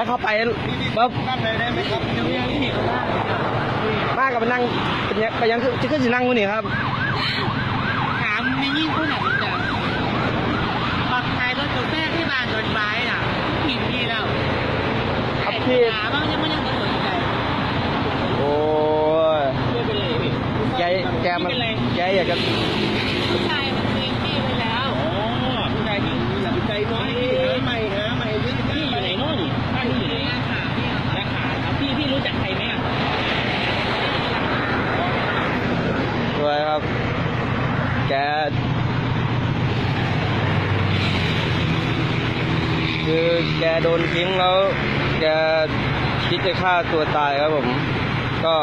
แล้วเข้าไปปั๊บนั่งเลยได้ไหมครับเดี๋ยวยังที่เขาได้มากับไปนั่งเป็นยังไปยังคือจะขึ้นสินั่งกูนี่ครับถามไม่ยิ่งผู้หนักจ้ะปักไทยรถกาแฟที่บ้านโดนบายน่ะผิดพี่แล้วครับพี่หาบ้างยังไม่ยังไม่สนใจโอ้ยไม่เป็นไรพี่แกแกมันแกอยากจะ ผู้ชายมันเองพี่ไปแล้วอ๋อผู้ชายหญิงหลับใจน้อยหาใหม่หาใหม่พี่พี่อยู่ไหนโน่นบ้านพี่อยู่ไหนราคาพี่ราคาครับพี่พี่รู้จักใครไหมอะ สวยครับ แก คือแกโดนทิ้งแล้วแกคิดจะฆ่าตัวตายครับผม ก็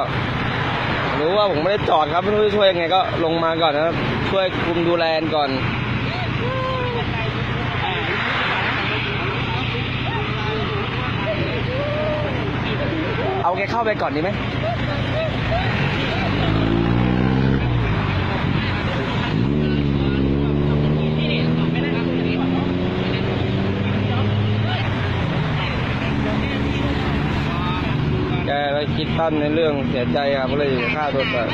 รู้ว่าผมไม่ได้จอดครับไม่รู้จะช่วยยังไงก็ลงมาก่อนนะครับ ช่วยคุมดูแลก่อนเอาแกเข้าไปก่อนดีไหม แกก็คิดตั้นในเรื่องเสียใจครับก็เลยจะฆ่าตัวตาย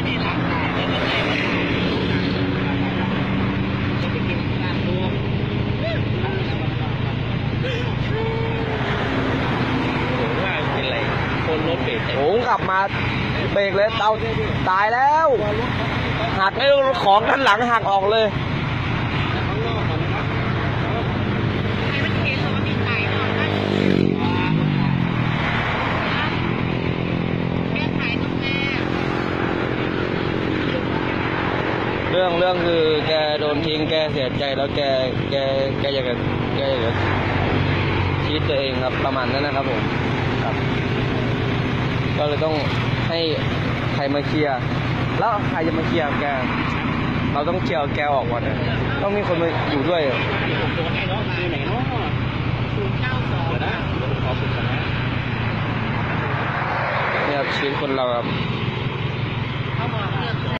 ว่าเป็นไรคนรถเบรกโอ้ขับมาเบรกเลยเตาตายแล้วหักไอ้ของด้านหลังหักออกเลย เรื่องเรื่องคือแกโดนทิ้งแกเสียใจแล้วแกแกแกอยากจะแกอยากจะชีวิตตัวเองครับประมาณนั้นนะครับผมครับ ก็เลยต้องให้ใครมาเคลียร์แล้วใครจะมาเคลียร์แก เราต้องเคลียร์แกออกก่อนนะต้องมีคนมาอยู่ด้วยเนี่ยชีวิตคนเราครับ